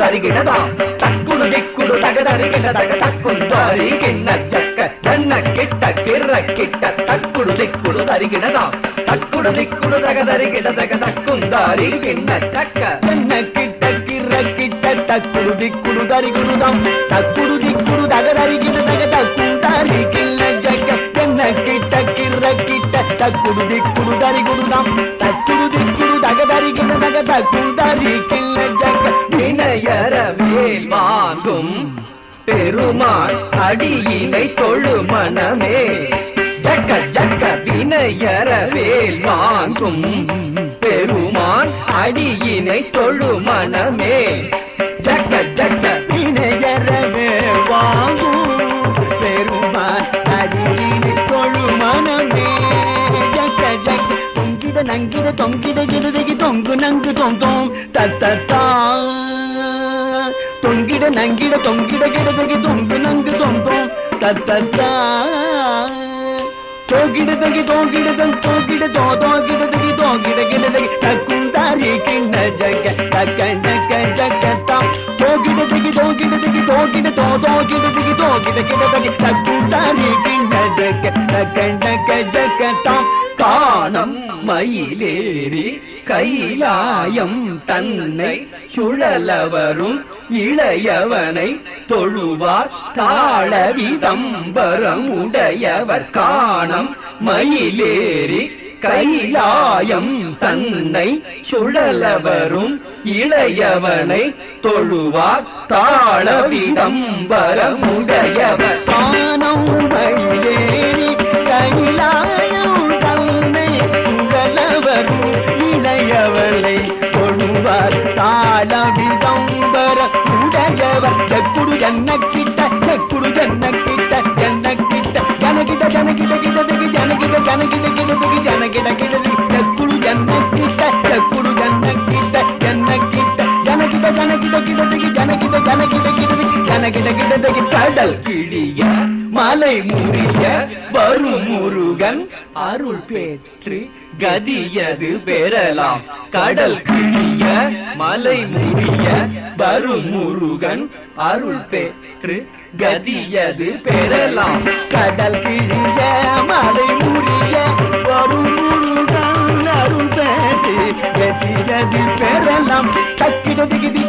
தருகிடதாம் தக்குடு திக்குடு தகதருகிட தக தக்குந்தாரி கிண்ண ஜக்க தன்ன கிட்ட கிற கிட்ட தக்குடு திக்குடு தருகிடதாம் தக்குடு திக்குடு தகதருகிட தக தக்குந்தாரி கிண்ண ஜக்க தன்ன கிட்ட கிற கிட்ட தக்குடு திக்குடு தருகிடுதாம் தக்குடு திக்குடு தகதருகிட தக தக்குந்தாரி கிண்ண ஜக்க தன்ன கிட்ட கிற கிட்ட தக்குடு திக்குடு தருகிடுதாம் தக்குடு திக்குடு தகதருகிட தக தக்குந்தாரி கிண்ண மேல் வாங்கும். பெருமாள் அடியினை தொழு மனமே. ஜக்க ஜக்க வினையர வேல் வாங்கும். பெருமான் அடியினை தொழு மனமே. தொங்கிட நங்கிட தொங்கிட கிருதகி தொங்கு நங்கு தொங் தத்தத்தா தொங்கிட நங்கிட தொங்கிட கிடதகி தொங்கு நங்கு தொங் தத்தத்தா தத்தா தோகிட தகி தோகிட தங் தோகிட தோ தோகிட தகி தோகிட கிடதகி தக்குந்தாரி கிண்ண ஜக தக்க ஜக்க ஜக்க தோகிட தகி தோகிட தகி தோகிட தோ தோகிட தகி தோகிட கிடதகி தக்குந்தாரி கிண்ண ஜக தக்க ஜக்க ஜக்க தானம் மயிலேறி கைலாயம் தன்னை சுழலவரும் இளையவனை தொழுவார் தாளவிதம்பரமுடையவர் காணம் மயிலேறி கைலாயம் தன்னை சுழலவரும் இளையவனை தொழுவார் தாழ கிடதுக்கு ஜனகிட கடல் கிழிய மலை முறிய வரும் முருகன் அருள் பெற்று கதியது பெறலாம். கடல் கிழிய மலை முறிய வரும் முருகன் அருள் பெற்று கதியது பெறலாம். கடல் கிழிய மலை முறிய வரும் முருகன் அருள் பெற்று கதியது பெறலாம். தக்கிட திகிதி